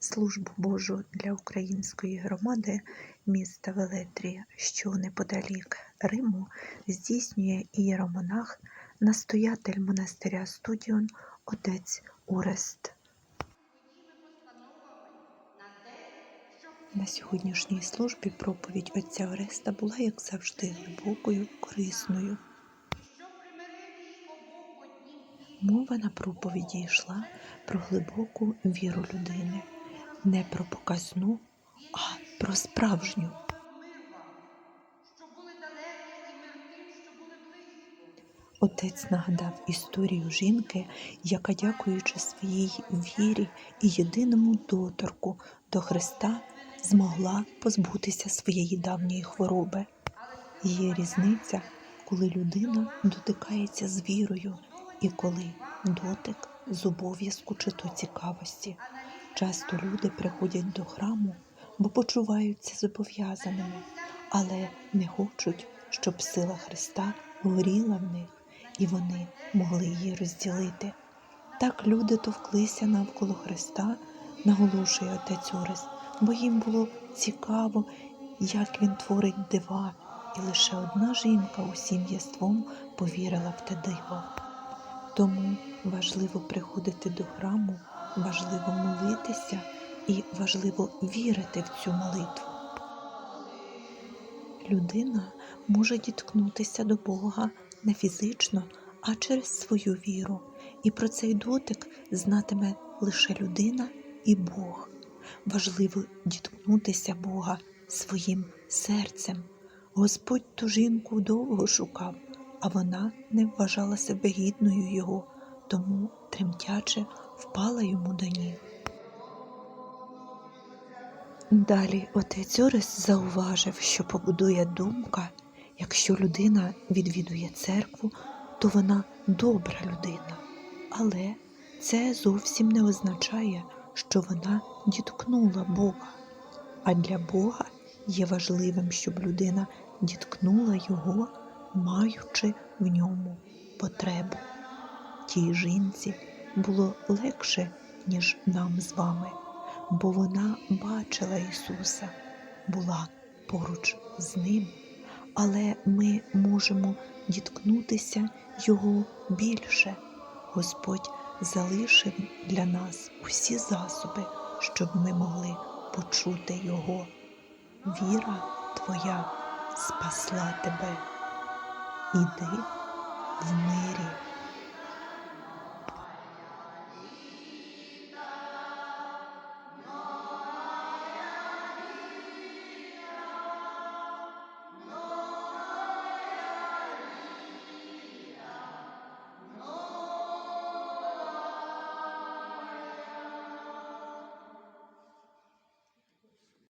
службу Божу для української громади міста Велетрія, що неподалік Риму, здійснює ієромонах, настоятель монастиря Студіон, отець Урест. на сьогоднішній службі проповідь отця Ореста була, як завжди, глибокою, корисною. Мова на проповіді йшла про глибоку віру людини, не про показну, а про справжню. Отець нагадав історію жінки, яка, дякуючи своїй вірі і єдиному доторку до Христа, змогла позбутися своєї давньої хвороби. Є різниця, коли людина дотикається з вірою і коли дотик з обов'язку чи то цікавості. Часто люди приходять до храму, бо почуваються зобов'язаними, але не хочуть, щоб сила Христа горіла в них, і вони могли її розділити. Так люди товклися навколо Христа, наголошує отець Орес, бо їм було цікаво, як він творить дива, і лише одна жінка усім єством повірила в те диво. Тому важливо приходити до храму, важливо молитися і важливо вірити в цю молитву. Людина може діткнутися до Бога не фізично, а через свою віру. І про цей дотик знатиме лише людина і Бог. Важливо діткнутися Бога своїм серцем. Господь ту жінку довго шукав, а вона не вважала себе гідною його, тому тремтяче впала йому до ніг. Далі отець Орес зауважив, що побудує думка, якщо людина відвідує церкву, то вона добра людина. Але це зовсім не означає, що вона діткнула Бога. А для Бога є важливим, щоб людина діткнула його, маючи в ньому потребу. Тій жінці було легше, ніж нам з вами, бо вона бачила Ісуса, була поруч з Ним, але ми можемо діткнутися Його більше. Господь залишив для нас усі засоби, щоб ми могли почути Його. Віра твоя спасла тебе. Іди в мирі.